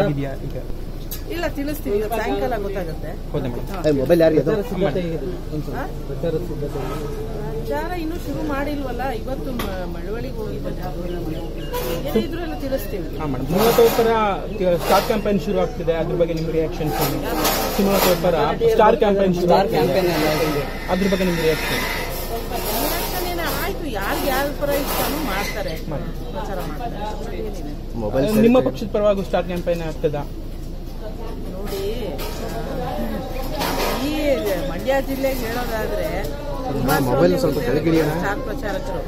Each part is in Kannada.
ಆಗಿದೆಯಾ ಈಗ? ಇಲ್ಲ ತಿಳಿಸ್ತೀವಿ. ಇವತ್ತು ಸಾಯಂಕಾಲ ಗೊತ್ತಾಗುತ್ತೆ. ಮೊಬೈಲ್ ಯಾರಿಗೆ? ಪ್ರಚಾರ ಇನ್ನೂ ಶುರು ಮಾಡಿಲ್ವಲ್ಲ ಇವತ್ತು ಮಳವಳಿಗೆ ಏನಿದ್ರು ಎಲ್ಲ ತಿಳಿಸ್ತೀವಿ. ಸ್ಟಾರ್ ಕ್ಯಾಂಪೇನ್ ಶುರು ಆಗ್ತಿದೆ. ಅದ್ರ ಬಗ್ಗೆ ನಿಮ್ಮ ರಿಯಾಕ್ಷನ್ ಪರ ಸ್ಟಾರ್ ಕ್ಯಾಂಪೇನ್ ಶುರು ಆಗ್ತಿದೆ. ಅದ್ರ ಬಗ್ಗೆ ನಿಮ್ಮ ರಿಯಾಕ್ಷನ್ ಏನು? ಆಯ್ತು. ಯಾರಿಗೆ ಯಾರ ಪರ ಇಷ್ಟನೂ ಮಾಡ್ತಾರೆ. ಪ್ರಚಾರ ಮಾಡ್ತಾರೆ. ಮೊಬೈಲ್ ನಿಮ್ಮ ಪಕ್ಷದ ಪರವಾಗಿ ಸ್ಟಾರ್ ಕ್ಯಾಂಪೇನ್ ಆಗ್ತದ? ನೋಡಿ ಈ ಮಂಡ್ಯ ಜಿಲ್ಲೆಗೆ ಹೇಳೋದಾದ್ರೆ ಮೊಬೈಲ್ ಸ್ವಲ್ಪ. ಸ್ಟಾರ್ ಪ್ರಚಾರಕರು.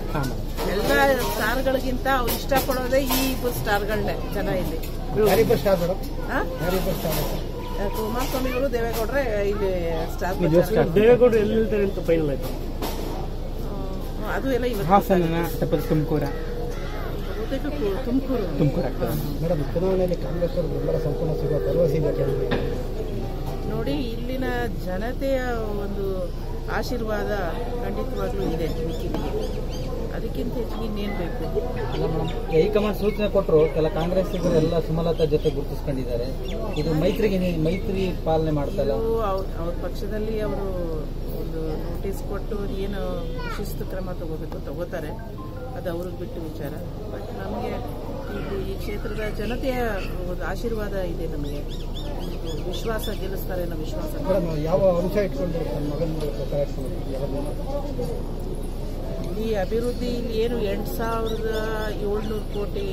ಎಲ್ಲ ಸ್ಟಾರ್ಗಳಿಗಿಂತ ಅವ್ರು ಇಷ್ಟಪಡೋದೇ ಈ ಇಬ್ಬರು ಸ್ಟಾರ್ಗಳನ್ನೇ ಜನ ಇಲ್ಲಿ. ಹಾ? ಆ, ಕುಮಾರಸ್ವಾಮಿಗಳು ದೇವೇಗೌಡ್ರೆ ಇಲ್ಲಿ ಸ್ಟಾರ್ ದೇವೇಗೌಡರು ಎಲ್ಲಿ ಅಂತ ಫೈನಲ್ ಆಯ್ತು. ಅದು ಎಲ್ಲ ತುಮಕೂರ. ತುಮಕೂರು ತುಮಕೂರು ಮೇಡಮ್ ಚುನಾವಣೆಯಲ್ಲಿ ಕಾಂಗ್ರೆಸ್ ಅವರು ಬೆಂಬಲ ಸಂಪೂರ್ಣ ಸಿಗುವ ಭರವಸೆ ನೋಡಿ ಇಲ್ಲಿನ ಜನತೆಯ ಒಂದು ಆಶೀರ್ವಾದ ಖಂಡಿತವಾಗ್ಲೂ ಇದೆ ಅದಕ್ಕಿಂತ ಹೆಚ್ಚಿಗೆ ಇನ್ನೇನ್ ಬೇಕು? ಹೈಕಮಾಂಡ್ ಸೂಚನೆ ಕೊಟ್ಟರು ಕೆಲ ಕಾಂಗ್ರೆಸ್ ಎಲ್ಲ ಸುಮಲತಾ ಜೊತೆ ಗುರುತಿಸ್ಕೊಂಡಿದ್ದಾರೆ. ಇದು ಮೈತ್ರಿಗೆ ಮೈತ್ರಿ ಪಾಲನೆ ಮಾಡ್ತಾರೆ ಅವ್ರ ಪಕ್ಷದಲ್ಲಿ ಅವರು ಒಂದು ನೋಟಿಸ್ ಕೊಟ್ಟು ಏನು ಶಿಸ್ತು ಕ್ರಮ ತಗೋಬೇಕು ತಗೋತಾರೆ. ಅದು ಅವ್ರಿಗೆ ಬಿಟ್ಟು ವಿಚಾರ. ಬಟ್ ನಮಗೆ ಇದು ಈ ಕ್ಷೇತ್ರದ ಜನತೆಯ ಒಂದು ಆಶೀರ್ವಾದ ಇದೆ ನಮಗೆ. ವಿಶ್ವಾಸ ಗೆಲ್ಲಿಸ್ತಾರೆ ಅನ್ನೋ ವಿಶ್ವಾಸ. ಯಾವ ಅಂಶ ಇಟ್ಕೊಂಡು ಈ ಅಭಿವೃದ್ಧಿ ಇಲ್ಲಿ ಏನು ಎಂಟು ಸಾವಿರದ ಏಳ್ನೂರು ಕೋಟಿ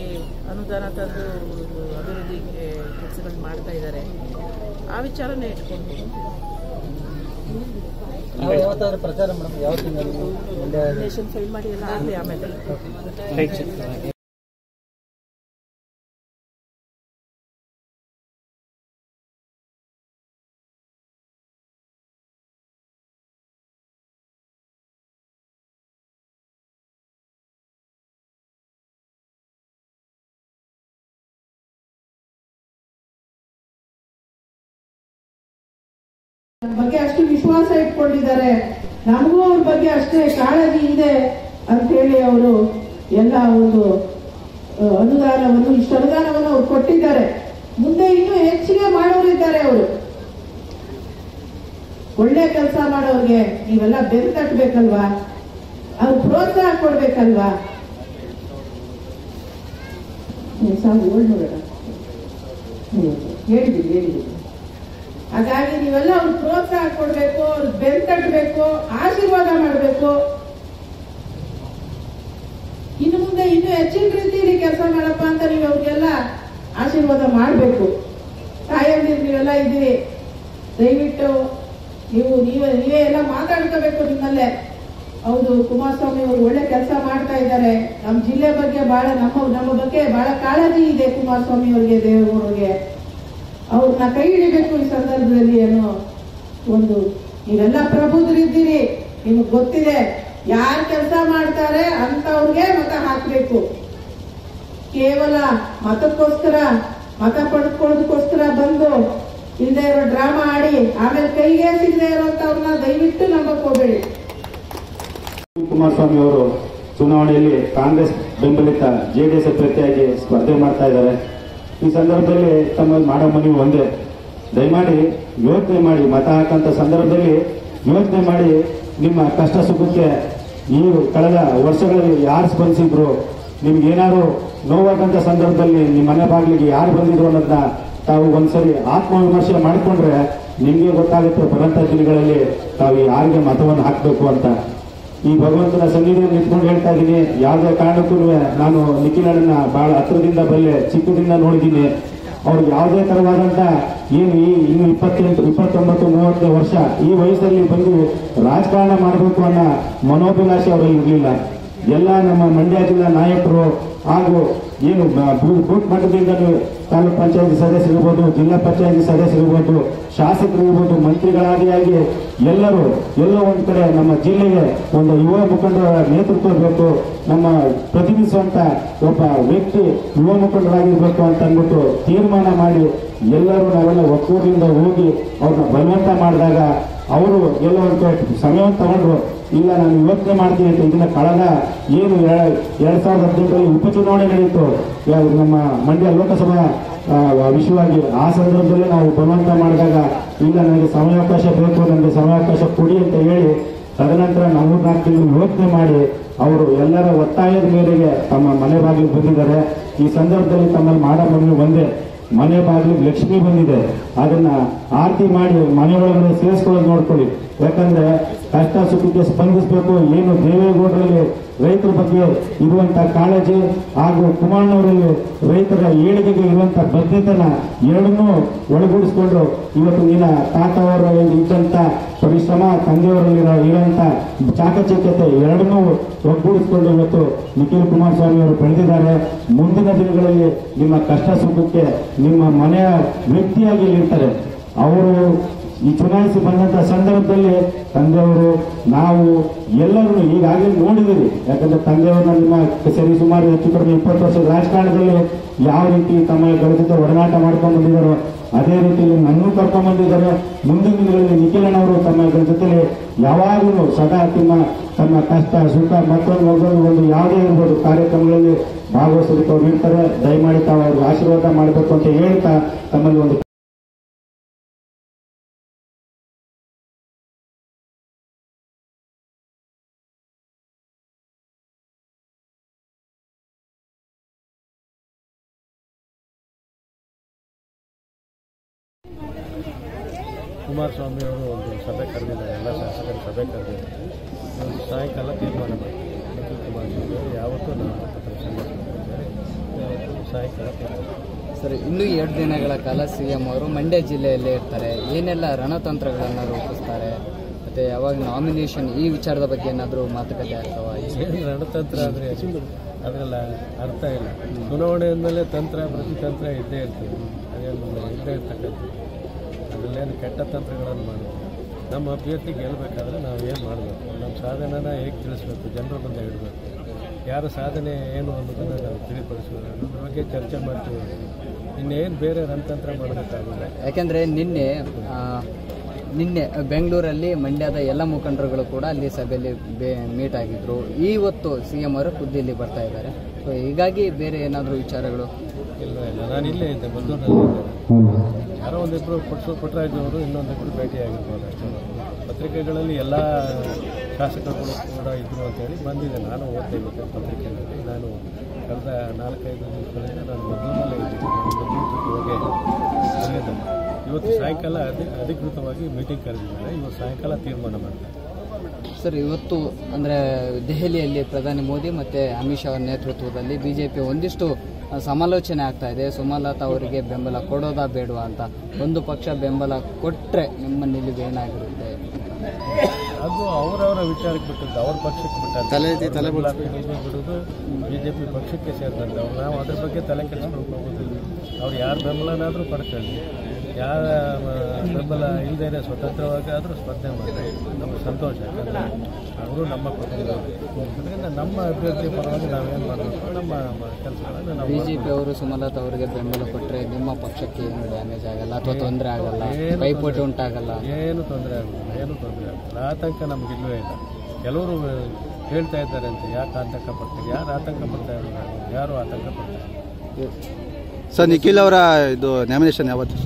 ಅನುದಾನ ತಂದು ಅಭಿವೃದ್ಧಿ ಕೆಲಸಗಳು ಮಾಡ್ತಾ ಇದ್ದಾರೆ ಆ ವಿಚಾರನೇ ಇಟ್ಕೊಂಡು. ಪ್ರಚಾರ ಮೇಡಮ್ ಯಾವ ತಿಂಗಳು ಮಂಡ್ಯ ನೇಷನ್ ಫೈಲ್ ಮಾಡಿ ಆಮೇಲೆ. ಬಗ್ಗೆ ಅಷ್ಟು ವಿಶ್ವಾಸ ಇಟ್ಕೊಂಡಿದ್ದಾರೆ. ನಮಗೂ ಅವ್ರ ಬಗ್ಗೆ ಅಷ್ಟೇ ಕಾಳಜಿ ಇದೆ ಅಂತ ಹೇಳಿ ಅವರು ಎಲ್ಲ ಒಂದು ಅನುದಾನವನ್ನು, ಇಷ್ಟು ಅನುದಾನವನ್ನು ಅವ್ರು ಕೊಟ್ಟಿದ್ದಾರೆ. ಮುಂದೆ ಇನ್ನೂ ಹೆಚ್ಚಿಗೆ ಮಾಡೋರಿದ್ದಾರೆ ಅವರು. ಒಳ್ಳೆ ಕೆಲಸ ಮಾಡೋರಿಗೆ ನೀವೆಲ್ಲ ಬೆನ್ ತಟ್ಟಬೇಕಲ್ವಾ ಅವ್ರು ಪ್ರೋತ್ಸಾಹ ಕೊಡ್ಬೇಕಲ್ವಾ? ಸಾವಿರದ ಹೇಳಿದ್ವಿ ಹೇಳಿದ್ದೀನಿ ಹಾಗಾಗಿ ನೀವೆಲ್ಲ ಅವ್ರಿಗೆ ಪ್ರೋತ್ಸಾಹ ಕೊಡ್ಬೇಕು ಬೆನ್ ತಟ್ಟಬೇಕು ಆಶೀರ್ವಾದ ಮಾಡಬೇಕು. ಇನ್ನು ಮುಂದೆ ಇನ್ನೂ ಹೆಚ್ಚಿನ ರೀತಿಯಲ್ಲಿ ಕೆಲಸ ಮಾಡಪ್ಪ ಅಂತ ನೀವು ಅವ್ರಿಗೆಲ್ಲ ಆಶೀರ್ವಾದ ಮಾಡಬೇಕು. ತಾಯಂದಿರು ನೀವೆಲ್ಲ ಇದ್ದೀರಿ. ದಯವಿಟ್ಟು ನೀವು, ನೀವೇ ನೀವೇ ಎಲ್ಲ ಮಾತಾಡ್ಕೋಬೇಕು ನಿಮ್ಮಲ್ಲೇ. ಹೌದು, ಕುಮಾರಸ್ವಾಮಿ ಅವರು ಒಳ್ಳೆ ಕೆಲಸ ಮಾಡ್ತಾ ಇದ್ದಾರೆ. ನಮ್ಮ ಜಿಲ್ಲೆ ಬಗ್ಗೆ ಬಹಳ, ನಮ್ಮ ನಮ್ಮ ಬಗ್ಗೆ ಬಹಳ ಕಾಳಜಿ ಇದೆ ಕುಮಾರಸ್ವಾಮಿ ಅವರಿಗೆ ದೇವೇಗೌಡರಿಗೆ ಅವ್ರನ್ನ ಕೈ ಹಿಡಿಬೇಕು ಈ ಸಂದರ್ಭದಲ್ಲಿ ಏನೋ ಒಂದು, ನೀವೆಲ್ಲ ಪ್ರಬುದ್ಧರಿದ್ದೀರಿ, ನಿಮಗೆ ಗೊತ್ತಿದೆ. ಯಾರು ಕೆಲಸ ಮಾಡ್ತಾರೆ ಅಂತವ್ರಿಗೆ ಮತ ಹಾಕಬೇಕು. ಕೇವಲ ಮತಕ್ಕೋಸ್ಕರ, ಮತ ಪಡ್ಕೊಳ್ಳೋದಕ್ಕೋಸ್ಕರ ಬಂದು ಇಲ್ಲದೆ ಇರೋ ಡ್ರಾಮಾ ಆಡಿ, ಆಮೇಲೆ ಕೈಗೆ ಸಿಗದೆ ಇರೋಂಥವ್ರನ್ನ ದಯವಿಟ್ಟು ನಂಬಕ್ ಹೋಗ್ಬೇಡಿ. ಕುಮಾರಸ್ವಾಮಿ ಅವರು ಚುನಾವಣೆಯಲ್ಲಿ ಕಾಂಗ್ರೆಸ್ ಬೆಂಬಲಿತ ಜೆಡಿಎಸ್ ಅಭ್ಯರ್ಥಿಯಾಗಿ ಸ್ಪರ್ಧೆ ಮಾಡ್ತಾ ಇದ್ದಾರೆ. ಈ ಸಂದರ್ಭದಲ್ಲಿ ತಮ್ಮ ಮಾಡೋ ಮನವಿ ಒಂದೇ. ದಯಮಾಡಿ ಯೋಚನೆ ಮಾಡಿ ಮತ ಹಾಕಂತ ಸಂದರ್ಭದಲ್ಲಿ ಯೋಚನೆ ಮಾಡಿ ನಿಮ್ಮ ಕಷ್ಟ ಸುಖಕ್ಕೆ ಈ ಕಳೆದ ವರ್ಷಗಳಲ್ಲಿ ಯಾರು ಸ್ಪಂದಿಸಿದ್ರು, ನಿಮ್ಗೆ ಏನಾದ್ರು ನೋವಾಗಂತ ಸಂದರ್ಭದಲ್ಲಿ ನಿಮ್ಮ ಮನೆ ಬಾಗಿಲಿಗೆ ಯಾರು ಬಂದಿದ್ರು ಅನ್ನೋದನ್ನ ತಾವು ಒಂದ್ಸರಿ ಆತ್ಮವಿಮರ್ಶೆ ಮಾಡಿಕೊಂಡ್ರೆ ನಿಮಗೆ ಗೊತ್ತಾಗುತ್ತೆ ಬರಂತ ದಿನಗಳಲ್ಲಿ ತಾವು ಯಾರಿಗೆ ಮತವನ್ನು ಹಾಕಬೇಕು ಅಂತ. ಈ ಭಗವಂತನ ಸನ್ನಿಧಿಯಲ್ಲಿ ನಿಂತ್ಕೊಂಡು ಹೇಳ್ತಾ ಇದ್ದೀನಿ. ಯಾವುದೇ ಕಾರಣಕ್ಕೂ ನಾನು ನಿಖಿಲನ್ನ ಬಹಳ ಹತ್ರದಿಂದ ಬಲ್ಲೆ ಚಿಕ್ಕದಿಂದ ನೋಡಿದ್ದೀನಿ. ಅವ್ರಿಗೆ ಯಾವುದೇ ತರವಾದಂತ ಏನು ಈ ಇನ್ನು ಇಪ್ಪತ್ತೆಂಟು, ಇಪ್ಪತ್ತೊಂಬತ್ತು, ಮೂವತ್ತನೇ ವರ್ಷ ಈ ವಯಸ್ಸಲ್ಲಿ ಬಂದು ರಾಜಕಾರಣ ಮಾಡಬೇಕು ಅನ್ನೋ ಮನೋಭಿಲಾಷೆ ಅವರಲ್ಲಿ ಇರಲಿಲ್ಲ. ಎಲ್ಲ ನಮ್ಮ ಮಂಡ್ಯ ಜಿಲ್ಲಾ ನಾಯಕರು ಹಾಗೂ ಏನು ಬೂತ್ ಮಟ್ಟದಿಂದ ತಾಲೂಕ್ ಪಂಚಾಯತಿ ಸದಸ್ಯರಿರ್ಬೋದು ಜಿಲ್ಲಾ ಪಂಚಾಯತಿ ಸದಸ್ಯರಿರ್ಬೋದು ಶಾಸಕರಿರ್ಬೋದು ಮಂತ್ರಿಗಳಾದಿಯಾಗಿ ಎಲ್ಲರೂ ಎಲ್ಲೋ ಒಂದು ಕಡೆ ನಮ್ಮ ಜಿಲ್ಲೆಗೆ ಒಂದು ಯುವ ಮುಖಂಡರ ನೇತೃತ್ವ ಇರಬೇಕು, ನಮ್ಮ ಪ್ರತಿನಿಧಿಸುವಂಥ ಒಬ್ಬ ವ್ಯಕ್ತಿ ಯುವ ಮುಖಂಡರಾಗಿರ್ಬೇಕು ಅಂತ ಅಂದ್ಬಿಟ್ಟು ತೀರ್ಮಾನ ಮಾಡಿ ಎಲ್ಲರೂ ನಾವೆಲ್ಲ ಒಕ್ಕೂರಿಂದ ಹೋಗಿ ಅವ್ರನ್ನ ಬಲವಂತ ಮಾಡಿದಾಗ ಅವರು ಎಲ್ಲೋ ಒಂದು ಕಡೆ ಸಮಯವನ್ನು ತಗೊಂಡ್ರು ಇಲ್ಲ, ನಾನು ಯೋಚನೆ ಮಾಡ್ತೀನಿ ಅಂತ ಇದನ್ನ ಕಳೆದ ಏನು ಎರ- ಎರಡ್ ಸಾವಿರದ ಹದಿನೆಂಟರಲ್ಲಿ ಉಪಚುನಾವಣೆ ನಡೆಯಿತು. ನಮ್ಮ ಮಂಡ್ಯ ಲೋಕಸಭಾ ವಿಷಯವಾಗಿ ಆ ಸಂದರ್ಭದಲ್ಲಿ ನಾವು ಬಲವಂತ ಮಾಡಿದಾಗ, ಇಲ್ಲ, ನನಗೆ ಸಮಯಾವಕಾಶ ಬೇಕು, ನನಗೆ ಸಮಯಾವಕಾಶ ಕೊಡಿ ಅಂತ ಹೇಳಿ, ತದನಂತರ ನಾವು ನಾಲ್ಕು ತಿಂಗಳು ಯೋಚನೆ ಮಾಡಿ, ಅವರು ಎಲ್ಲರ ಒತ್ತಾಯದ ಮೇರೆಗೆ ತಮ್ಮ ಮನೆ ಬಾಗಿಲು ಬಂದಿದ್ದಾರೆ. ಈ ಸಂದರ್ಭದಲ್ಲಿ ತಮ್ಮಲ್ಲಿ ಮಾಡೋ ಒಂದೇ ಮನೆ ಬಾಗಿಲು ಲಕ್ಷ್ಮಿ ಬಂದಿದೆ. ಅದನ್ನ ಆರತಿ ಮಾಡಿ ಮನೆ ಒಳಗಡೆ ಸೇರಿಸ್ಕೊಳ್ಳೋದು ನೋಡ್ಕೊಳ್ಳಿ. ಯಾಕಂದ್ರೆ ಕಷ್ಟ ಸುಖಕ್ಕೆ ಸ್ಪಂದಿಸಬೇಕು. ಏನು ದೇವೇಗೌಡರಲ್ಲಿ ರೈತರ ಬಗ್ಗೆ ಇರುವಂಥ ಕಾಳಜಿ ಹಾಗೂ ಕುಮಾರನವರಲ್ಲಿ ರೈತರ ಏಳಿಗೆಗೆ ಇರುವಂತ ಬದ್ಧತೆನ ಎರಡನ್ನೂ ಒಳಗೂಡಿಸಿಕೊಂಡು ಇವತ್ತು ನಿನ್ನ ತಾತವರ ಇದ್ದಂತ ಪರಿಶ್ರಮ ತಂದೆಯವರಲ್ಲಿ ಇರುವಂತ ಚಾಕಚಕ್ಯತೆ ಎರಡನ್ನೂ ಒಗ್ಗೂಡಿಸಿಕೊಂಡು ಇವತ್ತು ನಿಖಿಲ್ ಕುಮಾರಸ್ವಾಮಿ ಅವರು ಬೆಳೆದಿದ್ದಾರೆ ಮುಂದಿನ ದಿನಗಳಲ್ಲಿ ನಿಮ್ಮ ಕಷ್ಟ ಸುಖಕ್ಕೆ ನಿಮ್ಮ ಮನೆಯ ವ್ಯಕ್ತಿಯಾಗಿ ಇರ್ತಾರೆ ಅವರು ಈ ಚುನಾಯಿಸಿ ಬಂದಂತ ಸಂದರ್ಭದಲ್ಲಿ ತಂದೆಯವರು, ನಾವು ಎಲ್ಲರೂ ಈಗಾಗಲೇ ನೋಡಿದ್ದೀವಿ ಯಾಕಂದ್ರೆ ತಂದೆಯವ್ರನ್ನ ನಿಮ್ಮ ಸರಿ ಸುಮಾರು ಹೆಚ್ಚು ಕಡಿಮೆ ಇಪ್ಪತ್ತು ವರ್ಷದ ರಾಜಕಾರಣದಲ್ಲಿ ಯಾವ ರೀತಿ ತಮ್ಮ ಗಳಿಸಿದ ಒಡನಾಟ ಮಾಡ್ಕೊಂಡು ಬಂದಿದ್ದಾರೋ, ಅದೇ ರೀತಿಯಲ್ಲಿ ನನ್ನೂ ಕರ್ಕೊಂಡ್ಬಂದಿದ್ದಾರೆ ಮುಂದಿನ ದಿನಗಳಲ್ಲಿ ನಿಖಿಲಣ್ಣವರು ತಮ್ಮ ಜೊತೆಲಿ ಯಾವಾಗಲೂ ಸದಾ ತಿಮ್ಮ, ತಮ್ಮ ಕಷ್ಟ, ಸುಖ, ಮತ್ತೊಂದು ಮಗದೊಂದು ಒಂದು ಯಾವುದೇ ಇರ್ಬೋದು ಕಾರ್ಯಕ್ರಮಗಳಲ್ಲಿ ಭಾಗವಹಿಸಲಿಕ್ಕೆ ಅವ್ರು ಇರ್ತಾರೆ ದಯಮಾಡಿ ತಾವು ಆಶೀರ್ವಾದ ಮಾಡಬೇಕು ಅಂತ ಹೇಳ್ತಾ ತಮ್ಮಲ್ಲಿ ಒಂದು ಕುಮಾರಸ್ವಾಮಿ ಅವರು ಒಂದು ಸಭೆ ಕರೆದಿದ್ದಾರೆ ಎಲ್ಲ ಶಾಸಕರ ಸಭೆ ಕರೆದಿದ್ದಾರೆ. ಒಂದು ಸಾಯಂಕಾಲ ತೀರ್ಮಾನ ಮಾಡಿ. ನಿಖಿಲ್ ಕುಮಾರಸ್ವಾಮಿ ಅವರು ಯಾವತ್ತೂ ನಾನು ಸಾಯಂಕಾಲ ತೀರ್ಮಾನ ಸರ್ ಇನ್ನೂ ಎರಡು ದಿನಗಳ ಕಾಲ ಸಿ ಎಂ ಅವರು ಮಂಡ್ಯ ಜಿಲ್ಲೆಯಲ್ಲೇ ಇರ್ತಾರೆ. ಏನೆಲ್ಲ ರಣತಂತ್ರಗಳನ್ನು ರೂಪಿಸ್ತಾರೆ? ಮತ್ತು ಯಾವಾಗ ನಾಮಿನೇಷನ್ ಈ ವಿಚಾರದ ಬಗ್ಗೆ ಏನಾದರೂ ಮಾತುಕತೆ ಆಗ್ತಾವ? ಏನು ರಣತಂತ್ರ ಅಂದರೆ ಅದರಲ್ಲ ಅರ್ಥ ಇಲ್ಲ. ಚುನಾವಣೆ ಅಂದಮೇಲೆ ತಂತ್ರ ಪ್ರತಿತಂತ್ರ ಇದ್ದೇ ಇರ್ತದೆ. ಅದೇನು ಇದ್ದೇ ಇರ್ತಕ್ಕಂಥದ್ದು. ಅದರಲ್ಲೇನು ಕೆಟ್ಟ ತಂತ್ರಗಳನ್ನು ಮಾಡಬೇಕು ನಮ್ಮ ಅಭ್ಯರ್ಥಿ ಗೆಲ್ಲಬೇಕಾದ್ರೆ ನಾವು ಏನು ಮಾಡಬೇಕು? ನಮ್ಮ ಸಾಧನೆನ ಹೇಗೆ ತಿಳಿಸ್ಬೇಕು? ಜನರ ಮುಂದೆ ಇಡಬೇಕು. ಯಾರ ಸಾಧನೆ ಏನು ಅನ್ನೋದನ್ನು ನಾವು ತಿಳಿಪಡಿಸ್ಬೋದು ಅದ್ರ ಬಗ್ಗೆ ಚರ್ಚೆ ಮಾಡ್ತೀವಿ. ಇನ್ನೇನು ಬೇರೆ ರಣತಂತ್ರ ಮಾಡಬೇಕಾಗಿಲ್ಲ ಯಾಕೆಂದರೆ ನಿನ್ನೆ ನಿನ್ನೆ ಬೆಂಗಳೂರಲ್ಲಿ ಮಂಡ್ಯದ ಎಲ್ಲ ಮುಖಂಡರುಗಳು ಕೂಡ ಅಲ್ಲಿ ಸಭೆಯಲ್ಲಿ ಬೇ ಮೀಟ್ ಆಗಿದ್ದರು ಇವತ್ತು ಸಿ ಎಂ ಅವರು ಖುದ್ದು ಇಲ್ಲಿ ಬರ್ತಾ ಇದ್ದಾರೆ. ಸೊ ಹೀಗಾಗಿ ಬೇರೆ ಏನಾದರೂ ವಿಚಾರಗಳು? ಇಲ್ಲ ಇಲ್ಲ. ನಾನು ಇಲ್ಲೇ ಇದ್ದೆ ಬಂದೂರಿನಲ್ಲಿ ಯಾರೋ ಒಂದಿಬ್ಬರು ಕೊಟ್ಟು ಪುಟ್ಟರಾಜವರು ಇನ್ನೊಂದಿಬ್ಬರು ಭೇಟಿಯಾಗಿರ್ಬೋದು ಅಷ್ಟೇ ಪತ್ರಿಕೆಗಳಲ್ಲಿ ಎಲ್ಲ ಶಾಸಕರುಗಳು ಕೂಡ ಇದ್ದರು ಅಂತೇಳಿ ಬಂದಿದೆ. ನಾನು ಓದ್ತಾ ಇದ್ದೆ ಪತ್ರಿಕೆಯಲ್ಲಿ. ನಾನು ಕಳೆದ ನಾಲ್ಕೈದು ದಿವಸಗಳಿಂದ ನಾನು ಮದ್ದೂರಲ್ಲೇ ಇದ್ದೀನಿ ಹೋಗಿ ಬಂದಿದ್ದೆ ಇವತ್ತು ಸಾಯಂಕಾಲ ಅಧಿ ಅಧಿಕೃತವಾಗಿ ಮೀಟಿಂಗ್ ಕರೆದಿದ್ದಾರೆ. ಇವತ್ತು ಸಾಯಂಕಾಲ ತೀರ್ಮಾನ ಮಾಡ್ತಾರೆ. ಸರ್, ಇವತ್ತು ಅಂದರೆ ದೆಹಲಿಯಲ್ಲಿ ಪ್ರಧಾನಿ ಮೋದಿ ಮತ್ತು ಅಮಿತ್ ಶಾ ನೇತೃತ್ವದಲ್ಲಿ ಬಿ ಜೆ ಪಿ ಒಂದಿಷ್ಟು ಸಮಾಲೋಚನೆ ಆಗ್ತಾ ಇದೆ. ಸುಮಲತಾ ಅವರಿಗೆ ಬೆಂಬಲ ಕೊಡೋದಾ ಬೇಡವಾ ಅಂತ ಒಂದು ಪಕ್ಷ ಬೆಂಬಲ ಕೊಟ್ಟರೆ ನಿಮ್ಮ ನಿಲುವು ಏನಾಗಿರುತ್ತೆ? ಅದು ಅವರವರ ವಿಚಾರಕ್ಕೆ ಬಿಟ್ಟಿದ್ದು ಅವ್ರ ಪಕ್ಷಕ್ಕೆ ಬಿಟ್ಟದ್ದು ತಲೆ ತಲೆ ಬಿಡೋದು ಬಿ ಜೆ ಪಿ ಪಕ್ಷಕ್ಕೆ ಸೇರಿದಂತೆ. ನಾವು ಅದ್ರ ಬಗ್ಗೆ ತಲೆ ಕೆಡಿಸ್ಕೊಂಡು ಹೋಗೋದಿಲ್ಲ. ಅವ್ರು ಯಾರು ಬೆಂಬಲನಾದರೂ ಪಡ್ಕೊಳ್ಳಿ. ಮ, ಬೆಂಬಲ ಇಲ್ಲದೇ ಸ್ವತಂತ್ರವಾಗಿ ಆದರೂ ಸ್ಪರ್ಧೆ ಮಾಡಿ ನಮಗೆ ಸಂತೋಷ ಯಾಕಂದರೆ ಅವರು ನಮ್ಮ ಪ್ರತಿನಿಧಿಗಳು. ಅದರಿಂದ ನಮ್ಮ ಅಭ್ಯರ್ಥಿ ಪರವಾಗಿ ನಾವೇನು ಮಾಡಬೇಕು? ನಮ್ಮ ಕೆಲಸಗಳನ್ನು ನಾವು ಬಿ ಜೆ ಪಿ ಅವರು ಸುಮಲತಾ ಅವರಿಗೆ ಬೆಂಬಲ ಕೊಟ್ಟರೆ ನಿಮ್ಮ ಪಕ್ಷಕ್ಕೆ ಏನು ಡ್ಯಾಮೇಜ್ ಆಗಲ್ಲ ಅಥವಾ ತೊಂದರೆ ಆಗಲ್ಲ? ಪೈಪೋಟಿ ಉಂಟಾಗಲ್ಲ? ಏನು ತೊಂದರೆ ಆಗಲ್ಲ ಏನು ತೊಂದರೆ ಆಗಲ್ಲ. ಆತಂಕ ನಮ್ಗೆ ಇಲ್ಲವೇ ಇಲ್ಲ. ಕೆಲವರು ಹೇಳ್ತಾ ಇದ್ದಾರೆ ಅಂತ ಯಾಕೆ ಆತಂಕ ಪಡ್ತಾರೆ? ಯಾರು ಆತಂಕ ಪಡ್ತಾ ಇದ್ದಾರೆ? ಯಾರು ಆತಂಕ ಪಡ್ತಾರೆ? ಸರ್ ನಿಖಿಲ್ ಅವರ ಇದು ನಾಮಿನೇಷನ್ ಯಾವತ್ತು?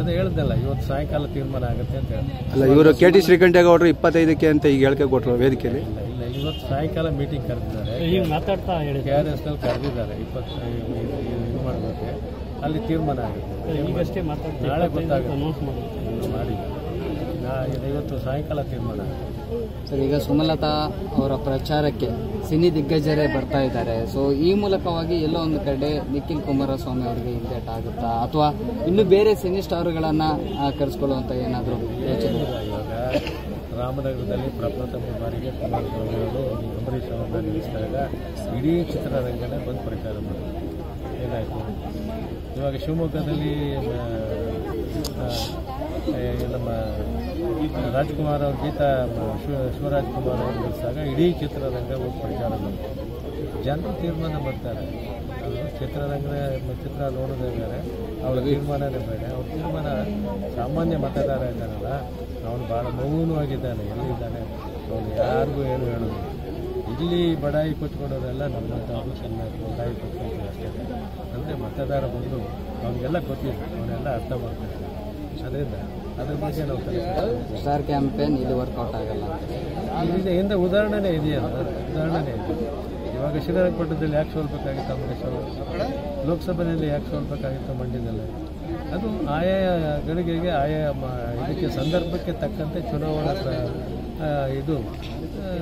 ಅದೇ ಹೇಳ್ದಲ್ಲ ಇವತ್ತು ಸಾಯಂಕಾಲ ತೀರ್ಮಾನ ಆಗುತ್ತೆ ಅಂತ ಅಲ್ಲ ಇವರು ಕೆ ಟಿ ಶ್ರೀಕಂಠೇಗೌಡರು ಇಪ್ಪತ್ತೈದಕ್ಕೆ ಅಂತ ಈಗ ಹೇಳಿಕೆ ಕೊಟ್ಟರು ವೇದಿಕೆಯಲ್ಲಿ. ಇಲ್ಲ ಇಲ್ಲ ಇವತ್ತು ಸಾಯಂಕಾಲ ಮೀಟಿಂಗ್ ಕರೆದಿದ್ದಾರೆ. ಈಗ ಮಾತಾಡ್ತಾ ಕೆ ಆರ್ ಎಸ್ನಲ್ಲಿ ಕರೆದಿದ್ದಾರೆ ಇಪ್ಪತ್ತು ಇದು- ಮಾಡಬೇಕು. ಅಲ್ಲಿ ತೀರ್ಮಾನ ಆಗುತ್ತೆ. ಈಗಷ್ಟೇ ನಾಳೆ ಗೊತ್ತಾಗುತ್ತೆ. ಇವತ್ತು ಸಾಯಂಕಾಲ ತೀರ್ಮಾನ? ಸರ್ ಈಗ ಸುಮಲತಾ ಅವರ ಪ್ರಚಾರಕ್ಕೆ ಸಿನಿ ದಿಗ್ಗಜರೇ ಬರ್ತಾ ಇದ್ದಾರೆ. ಸೊ ಈ ಮೂಲಕವಾಗಿ ಎಲ್ಲೋ ಒಂದು ಕಡೆ ನಿಖಿಲ್ ಕುಮಾರಸ್ವಾಮಿ ಅವರಿಗೆ ಹಿಂದೇಟ್ ಆಗುತ್ತಾ? ಅಥವಾ ಇನ್ನು ಬೇರೆ ಸಿನಿ ಸ್ಟಾರ್ಗಳನ್ನ ಆ, ಕರೆಸ್ಕೊಳ್ಳುವಂತ ಏನಾದರೂ ಯೋಚನೆ ಇವಾಗ ರಾಮನಗರದಲ್ಲಿ ಪ್ರಪ್ರಥಮ ಬಾರಿಗೆ ಕುಮಾರಸ್ವಾಮಿ ಅವರು ಅಂಬರೀಷ್ ಅವರನ್ನ ನಿಲ್ಲಿಸಿದಾಗ ಇಡೀ ಚಿತ್ರರಂಗನೇ ಬಂದು ಪ್ರಚಾರ ಮಾಡಿದ್ರು. ಏನಾಯಿತು? ಇವಾಗ ಶಿವಮೊಗ್ಗದಲ್ಲಿ ನಮ್ಮ ರಾಜ್ಕುಮಾರ್ ಅವ್ರ ಗೀತಾ ಶಿವ ಶಿವರಾಜ್ಕುಮಾರ್ ಅವ್ರು ಬಿಡಿಸಿದಾಗ ಇಡೀ ಚಿತ್ರರಂಗ ಹೋಗಿ ಪ್ರಚಾರ ಜನರು ತೀರ್ಮಾನ ಮಾಡ್ತಾರೆ. ಚಿತ್ರರಂಗ ಚಿತ್ರ ನೋಡೋದೇ ಬೇರೆ, ಅವ್ರ ತೀರ್ಮಾನನೇ ಬೇಡ ಅವ್ರ ತೀರ್ಮಾನ ಸಾಮಾನ್ಯ ಮತದಾರ ಇದ್ದಾನಲ್ಲ ಅವನು ಭಾಳ ಮೌನವಾಗಿದ್ದಾನೆ, ಎಲ್ಲಿದ್ದಾನೆ, ಅವನು ಯಾರಿಗೂ ಏನು ಹೇಳೋದು ಇಲ್ಲಿ ಬಡಾಯಿ ಕೊಚ್ಕೊಳ್ಳೋದೆಲ್ಲ ನಮ್ಮಂಥವ್ರು ಚೆನ್ನಾಗಿ ಬಡಾಯಿ ಕೊಟ್ಕೊಂಡು ಅಷ್ಟೇ. ಅಂದರೆ ಮತದಾರ ಬಂದು ಅವನಿಗೆಲ್ಲ ಗೊತ್ತಿಲ್ಲ. ಅವರೆಲ್ಲ ಅರ್ಥ ಮಾಡ್ತಾರೆ ಅದರಿಂದ ಅದ್ರ ಬಗ್ಗೆ ನಾವು ಸರ್ ಕ್ಯಾಂಪೇನ್ ಇಲ್ಲಿ ವರ್ಕೌಟ್ ಆಗಲ್ಲ. ಇಲ್ಲಿ ಹಿಂದೆ ಉದಾಹರಣೆ ಇದೆಯಲ್ಲ? ಉದಾಹರಣೆ ಇದೆ. ಇವಾಗ ಶ್ರೀರಂಗಪಟ್ಟಣದಲ್ಲಿ ಯಾಕೆ ಸೋಲ್ಬೇಕಾಗಿತ್ತು ಮಂಡ್ಯ ಲೋಕಸಭೆಯಲ್ಲಿ ಯಾಕೆ ಸೋಲ್ಬೇಕಾಗಿತ್ತು ಮಂಡ್ಯದಲ್ಲಿ? ಅದು ಆಯಾ ಗಳಿಗೆಗೆ ಆಯಾ ಇದಕ್ಕೆ ಸಂದರ್ಭಕ್ಕೆ ತಕ್ಕಂತೆ ಚುನಾವಣಾ ಇದು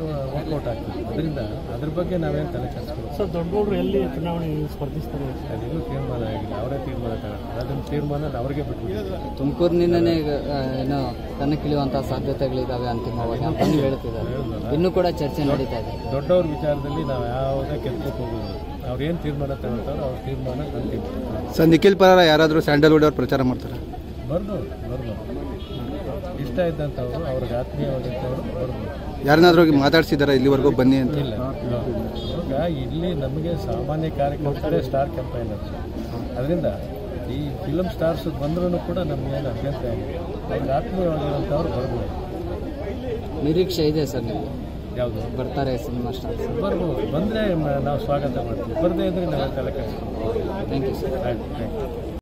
ವರ್ಕೌಟ್ ಆಗ್ತದೆ. ಅದರಿಂದ ಅದ್ರ ಬಗ್ಗೆ ನಾವೇನು ತಲೆ ಕೆಡಿಸ್ಕೊಳ್ಳೋದು ಸರ್ ದೊಡ್ಡವರು ಎಲ್ಲಿ ಚುನಾವಣೆ ಸ್ಪರ್ಧಿಸ್ತಾರೆ? ಅದಿನ್ನೂ ತೀರ್ಮಾನ ಆಗಿಲ್ಲ ಅವರೇ ತೀರ್ಮಾನ ತಗೊಳ್ತಾರೆ. ಅದನ್ನ ತೀರ್ಮಾನ ಅವ್ರಿಗೆ ಬಿಟ್ಟು ತುಮಕೂರಿನಿಂದನೇ ಏನೋ ಕಣಕ್ಕಿಳಿಯುವಂತಹ ಸಾಧ್ಯತೆಗಳಿದಾವೆ ಅಂತಿಮವಾಗಿ ಅಂತ ನೀವು ಹೇಳ್ತಿದ್ದಾರೆ. ಇನ್ನೂ ಕೂಡ ಚರ್ಚೆ ನಡೀತಾ ಇದೆ. ದೊಡ್ಡವ್ರ ವಿಚಾರದಲ್ಲಿ ನಾವು ಯಾವುದೇ ಕೆಲಸಕ್ಕೆ ಹೋಗೋದು ಅವ್ರು ಏನು ತೀರ್ಮಾನ ತಗೊಳ್ತಾರೋ ಅವ್ರ ತೀರ್ಮಾನ ಅಂತಿಮ ಸರ್ ನಿಖಿಲ್ ಪರ ಯಾರಾದರೂ ಸ್ಯಾಂಡಲ್ವುಡ್ ಅವ್ರು ಪ್ರಚಾರ ಮಾಡ್ತಾರೆ? ಬರ್ಬೋದು ಬರ್ಬೋದು. ಇಷ್ಟ ಇದ್ದಂಥವ್ರು ಅವ್ರಿಗೆ ಆತ್ಮೀಯವಾದಂಥವ್ರು ಬರ್ಬೋದು. ಯಾರನ್ನಾದ್ರೂ ಹೋಗಿ ಮಾತಾಡ್ಸಿದಾರ ಇಲ್ಲಿವರೆಗೂ ಬನ್ನಿ ಅಂತ? ಇಲ್ಲ. ಇವಾಗ ಇಲ್ಲಿ ನಮಗೆ ಸಾಮಾನ್ಯ ಕಾರ್ಯಕರ್ತರೇ ಸ್ಟಾರ್ ಕ್ಯಾಂಪೈನರ್ಸ್ ಅದರಿಂದ ಈ ಫಿಲಮ್ ಸ್ಟಾರ್ಸ್ ಬಂದ್ರೂ ಕೂಡ ನಮಗೇನು ಅಭ್ಯಂತರ ಇಲ್ಲ ಅವ್ರಿಗೆ ಆತ್ಮೀಯವಾಗಿರುವಂಥವ್ರು ಬರ್ಬೋದು. ನಿರೀಕ್ಷೆ ಇದೆ ಸರ್ ನಿಮಗೆ? ಯಾವುದು? ಬರ್ತಾರೆ ಸಿನಿಮಾ ಸ್ಟಾರ್ಸ್ ಬರ್ಬೋದು. ಬಂದರೆ ನಾವು ಸ್ವಾಗತ ಮಾಡ್ತೀವಿ. ಬರದೇ ಇದ್ರೆ ನಾವು ತಲೆ ಥ್ಯಾಂಕ್ ಯು ಸರ್ ಆಯ್ತು ಥ್ಯಾಂಕ್ ಯು